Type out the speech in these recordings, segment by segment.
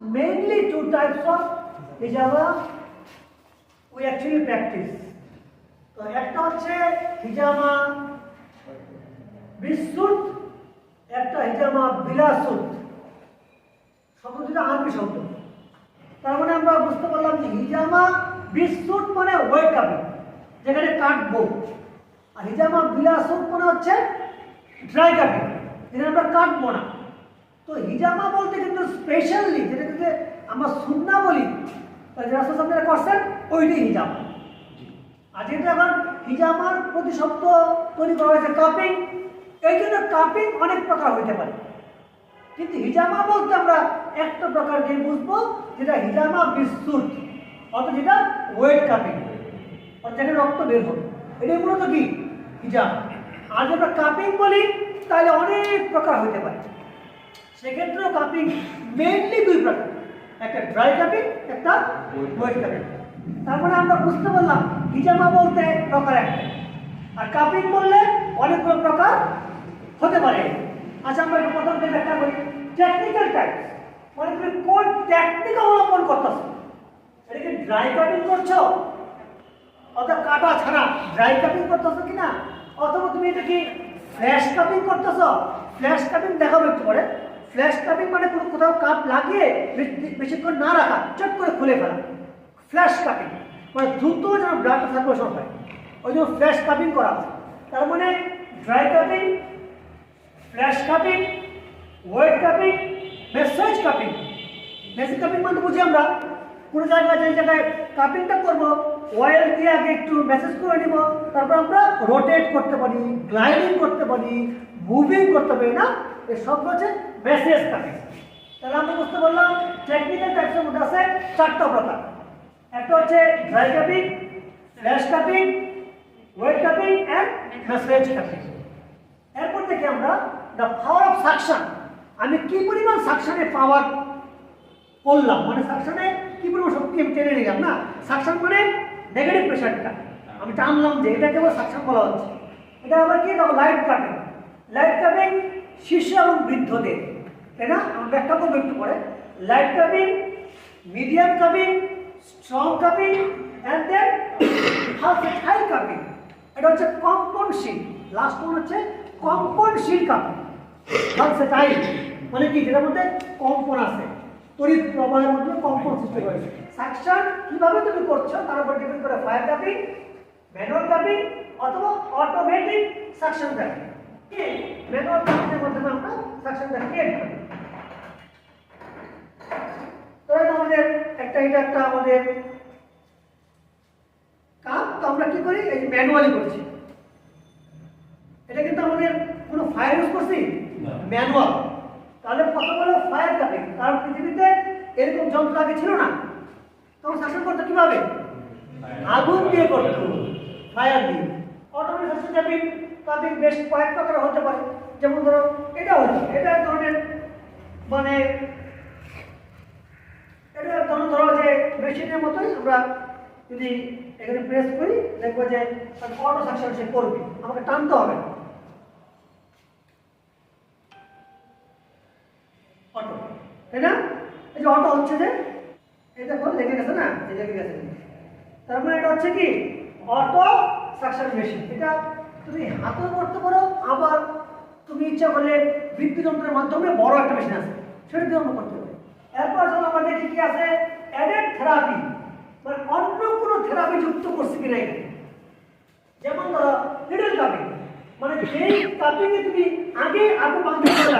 Mainly two types of hijama we actually practice. তো একটা হচ্ছে হিজামা বিশুট একটা হিজামা বিলাসুট শব্দ দুটো আরবি শব্দ। তার মানে আমরা বুঝতে পারলাম যে হিজামা বিশুট মানে ওয়েট কাপিং যেখানে কাটবো। আর হিজামা বিলাসুট মানে হচ্ছে ড্রাই কাটিং যেখানে আমরা কাটবো না। তো হিজামা বলতে কিন্তু স্পেশালি আমরা সুন্না বলি সামনে করছেন ওইটাই হিজামা আর যেটা এখন হিজামার প্রতি শব্দ তৈরি করা হয়েছে কাপিং এই জন্য কাপিং অনেক প্রকার হইতে পারে। কিন্তু হিজামা বলতে আমরা একটা প্রকার দিয়ে বুঝব যেটা হিজামা বিস্তুট অর্থাৎ যেটা ওয়েট কাপিং অর্থাৎ যেখানে রক্ত বের হবে। এটাই মূলত কি? হিজাম। আর যদি আমরা কাপিং বলি তাহলে অনেক প্রকার হইতে পারে। সেক্ষেত্রেও কাপিং মেনলি দুই প্রকার। একটা ড্রাই কাপিং একটা ওয়েট কাপিং তারপরে আমরা বুঝতে পারলাম হিজামা বলতে প্রকার একটা। আর কাপিং বললে অনেকগুলো প্রকার হতে পারে। আচ্ছা আমরা একটু প্রথম থেকে ব্যাখ্যা করি। টেকনিক্যাল টাইপ মানে তুমি কোন টেকনিক অবলম্বন করতেছো? এটা কি ড্রাই কাটিং করছ? অর্থাৎ কাটা ছাড়া ড্রাই কাটিং করতেছো কিনা? অথবা তুমি এটা কি ফ্ল্যাশ কাটিং করতেছো? ফ্ল্যাশ কাটিং দেখাবো একটু পরে। ফ্ল্যাশ কাটিং মানে কোনো কোথাও কাপ লাগিয়ে বেশি- বেশিক্ষণ না রাখা, চট করে খুলে ফেলা। ফ্ল্যাশ কাটিং মানে দ্রুত যেন ব্লাড সার্কুলেশন হয়। ওই জন্য ফ্ল্যাশ কাটিং করা আছে তার মানে dry cupping flash cupping wet cupping massage cupping massage cupping মানে বুঝি আমরা? কোনো জায়গায় যে জায়গায় কাপিংটা করব অয়েল দিয়ে আগে একটু মেসেজ করে নিব, তারপর আমরা রোটেট করতে পারি গ্লাইডিং করতে পারি মুভিং করতে পারি, না? এসব হচ্ছে মেসেজ কাটিং তাহলে আমরা বুঝতে পারলাম টেকনিক্যাল টাইপসের মধ্যে আছে চারটা প্রকার একটা হচ্ছে dry cupping flash cupping wet cupping and massage cupping এরপর দেখি আমরা দ্য পাওয়ার অফ সাকশন আমি কি পরিমাণ সাকশনে পাওয়ার করলাম? মানে সাকশনে কি পরিমাণ শক্তি আমি টেনে নিলাম? না সাকশন মানে নেগেটিভ প্রেশারটা আমি টানলাম যে এটাকে কেবল সাকশন বলা হচ্ছে। এটা আবার কি? লাইট কাটিং লাইট কাটিং শিশু এবং বৃদ্ধদের, তাই না? আমি ব্যাখ্যা করব একটু পরে। Light cupping medium cupping strong cupping and then high cupping এটা হচ্ছে কম্পনশীল। লাস্ট ওয়ান হচ্ছে কম্পনশীল কাপিং ভার্সেটাইল মানে কি? যেটার মধ্যে কম্পন আছে। তড়িৎ প্রবাহের মধ্যে কম্পন সৃষ্টি করেছে সাকশন কীভাবে তুমি করছ? তার উপর ডিপেন্ড করে ফায়ার কাপিং ম্যানুয়াল কাপিং অথবা অটোমেটিক সাকশন কাপিং ম্যানুয়াল কাপিংয়ের মাধ্যমে আমরা সাকশনটা ক্রিয়েট করি। ধরেন আমাদের একটা এটা একটা আমাদের কাপ তো আমরা কি করি? এই ম্যানুয়ালি করছি। এটা কিন্তু আমাদের কোনো ফায়ার ইউজ করছি? ম্যানুয়াল তাহলে প্রথম হলো ফায়ার কাপিং কারণ পৃথিবীতে এরকম যন্ত্র আগে ছিল না। তখন শাসন করতো কীভাবে? আগুন দিয়ে করতো। ফায়ার দিয়ে। অটোমেটিক শাসন কাপিং বেশ কয়েক প্রকার হতে পারে। যেমন ধরো, এটা হচ্ছে, এটা এক ধরনের মানে এটা ধরো ধরো যে মেশিনের মতোই আমরা যদি এখানে প্রেস করি, দেখব যে অটো সাকশন সে করবে। আমাকে টানতে হবে অটো তাই না? এই যে অটো হচ্ছে যে, এই দেখো, লেগে গেছে না? এই লেগে গেছে। তার মানে এটা হচ্ছে কি? অটো সাকশন মেশিন এটা তুমি হাতেও করতে পারো, আবার তুমি ইচ্ছা করলে বৃত্তি যন্ত্রের মাধ্যমে বড় একটা মেশিন আছে, সেটা দিয়ে করতে পারি। এরপর যখন আমরা দেখি কি আছে? অ্যাডেড থেরাপি মানে অন্য কোনো থেরাপি যুক্ত করছে কিনা এখানে যেমন ধরো লিডল কাপিং মানে সেই কাপিংয়ে তুমি আগে আগু বাঁধতে করে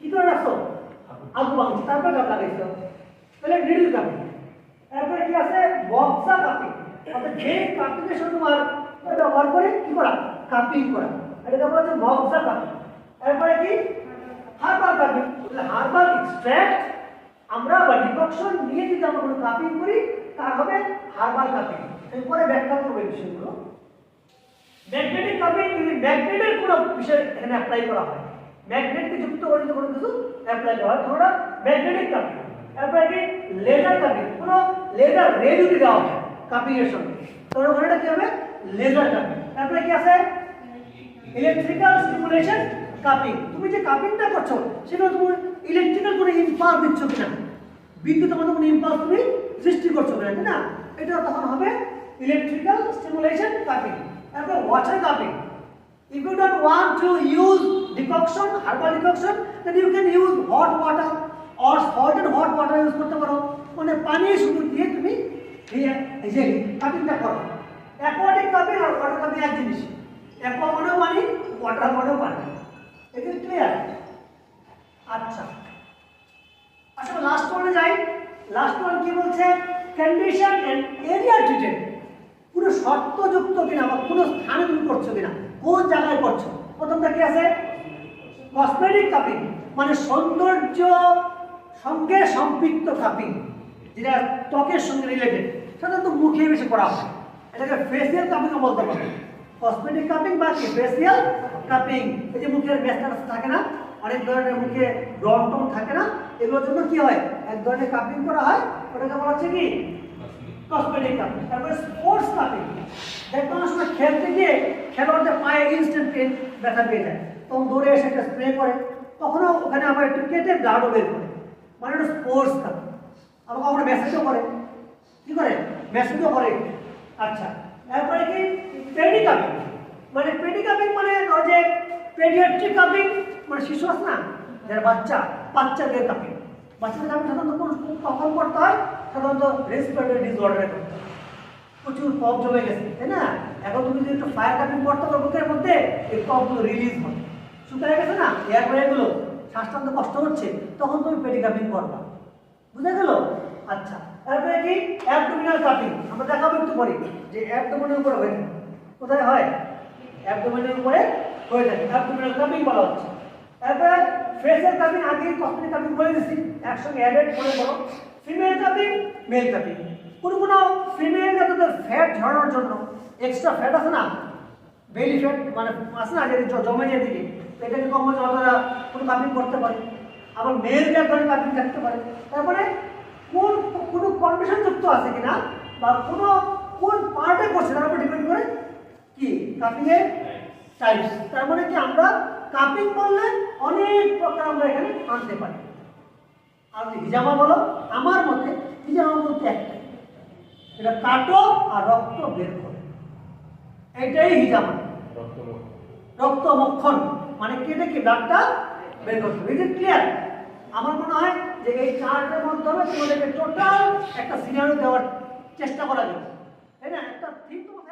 কি করে রাখছো? আগুন বাঁধছো তারপরে কাপ লাগাইছো তাহলে লিডল কাপিং তারপরে কি আছে? বক্সা কাপিং অর্থাৎ যে কাপিংয়ের সাথে তোমার ব্যবহার করে কি করা? কাপিং করা। এটাকে বলা হচ্ছে বক্সা কাপিং। তারপরে কি? Herbal cupping. হার্বাল এক্সট্র্যাক্ট আমরা বা ডিককশন নিয়ে যদি আমরা কোনো কাপিং করি, তার হবে হার্বাল কাপিং। এরপরে ব্যাখ্যা করব এই বিষয়গুলো। ম্যাগনেটিক কাপিং যদি ম্যাগনেটের কোনো বিষয় এখানে অ্যাপ্লাই করা হয় ম্যাগনেটকে যুক্ত করে যদি কোনো কিছু অ্যাপ্লাই করা হয় তোমরা ম্যাগনেটিক কাপিং। তারপরে কি? Laser cupping. কোনো লেজার রে যদি দেওয়া হয় কাপিং এর সঙ্গে, তাহলে ওখানে কি হবে? Laser cupping. তারপরে কি আছে? ইলেকট্রিক্যাল স্টিমুলেশন কাপিং তুমি যে কাপিংটা করছ সেটা তুমি ইলেকট্রিক্যাল কোনো ইম্পার দিচ্ছ কিনা। বিদ্যুতের মধ্যে কোনো ইম্পালস তুমি সৃষ্টি করছ না তাই না? এটা তখন হবে ইলেকট্রিক্যাল স্টিমুলেশন কাপিং তারপর water cupping If you don't want to use decoction, herbal decoction, then you can use hot water or salted hot water use করতে পারো। মানে পানি শুধু দিয়ে তুমি এই যে কাপিংটা করো। অ্যাকোয়াটিক কাপিং আর ওয়াটার কাপিং এক জিনিস। অ্যাকোয়া মানেও পানি ওয়াটার মানেও পানি এটা ক্লিয়ার আচ্ছা। আসলে লাস্ট ওয়ানে যাই। লাস্ট ওয়ান কি বলছে? কন্ডিশন এন্ড এরিয়া ট্রিটেড পুরো শর্তযুক্ত কিনা বা কোনো স্থানে তুমি করছ কিনা? কোন জায়গায় করছ? প্রথমটা কি আছে? কসমেটিক কাপিং মানে সৌন্দর্য সঙ্গে সম্পৃক্ত কাপিং যেটা ত্বকের সঙ্গে রিলেটেড সাধারণত মুখে বেশি করা হয়। এটাকে ফেসিয়াল কাপিংও বলতে পারে। কসমেটিক কাপিং বা কি? ফেসিয়াল কাপিং এই যে মুখের মেস্টার থাকে না, অনেক ধরনের মুখে রং টং থাকে না, এগুলোর জন্য কি হয়? এক ধরনের কাপিং করা হয়, ওটাকে বলা হচ্ছে কি? কসমেটিক কাপিং তারপরে স্পোর্টস কাপিং দেখো অনেক খেলতে গিয়ে খেলোয়াড়দের পায়ে ইনস্ট্যান্ট পেন ব্যথা পেয়ে যায়। তখন দৌড়ে এসে একটা স্প্রে করে। তখনও ওখানে আবার একটু কেটে ব্লাডও বের করে। মানে ওটা স্পোর্টস কাপিং আবার কখনো মেসেজও করে। কি করে? মেসেজও করে। আচ্ছা। তারপরে কি? পেডি কাপিং মানে পেডি কাপিং মানে ওই যে পেডিয়াট্রিক কাপিং মানে শিশু আছে না, যারা বাচ্চা, বাচ্চাদের কাপিং বাচ্চাদের কাপিং সাধারণত কোন কখন করতে হয়? সাধারণত রেসপিরেটরি ডিসঅর্ডারে করতে হয় প্রচুর কফ জমে গেছে, তাই না? এখন তুমি যদি একটু ফায়ার কাপিং করতে পারো বুকের মধ্যে, এই কফগুলো রিলিজ হয়। শুকায় গেছে না এয়ার এগুলো শ্বাস টানতে কষ্ট হচ্ছে, তখন তুমি পেডি কাপিং করবা। বুঝা গেল? আচ্ছা তারপরে কি? অ্যাবডোমিনাল কাপিং আমরা দেখাবো একটু পরে যে অ্যাবডোমিনের উপরে হয়ে থাকে। কোথায় হয়? অ্যাবডোমিনের উপরে হয়ে থাকে। অ্যাবডোমিনাল কাপিং বলা হচ্ছে। তারপরে ফেসের কাপিং আগে কসমেটিক কাপিং বলে দিচ্ছি একসঙ্গে অ্যাডেড করে বলো। ফিমেল কাপিং মেল কাপিং কোনো কোনো ফিমেল যাদের ফ্যাট ঝরানোর জন্য এক্সট্রা ফ্যাট আছে না? বেলি ফ্যাট মানে আছে না, যেদিকে জ- জমে যেদিকে। এটাকে কমার জন্য তারা কোনো কাপিং করতে পারে। আবার মেল এক ধরনের কাপিং থাকতে পারে। তারপরে কোন, কোনো কন্ডিশন যুক্ত আছে কিনা বা কোনো, কোন পার্টে করছে তার উপর ডিপেন্ড করে কি? কাপিং এর টাইপস তার মানে কি আমরা কাপিং করলে অনেক প্রকার আমরা এখানে আনতে পারি। আর হিজামা বলো, আমার মতে হিজামা বলতে একটাই। এটা কাটো আর রক্ত বের করো। এটাই হিজামা। রক্ত মক্ষণ মানে কেটে কি ব্লাডটা বের করতে হবে। ক্লিয়ার আমার মনে হয় যে এই চার্টের মাধ্যমে তোমাদেরকে টোটাল একটা সিনারিও দেওয়ার চেষ্টা করা যাবে। তাই না? একটা থিম তোমার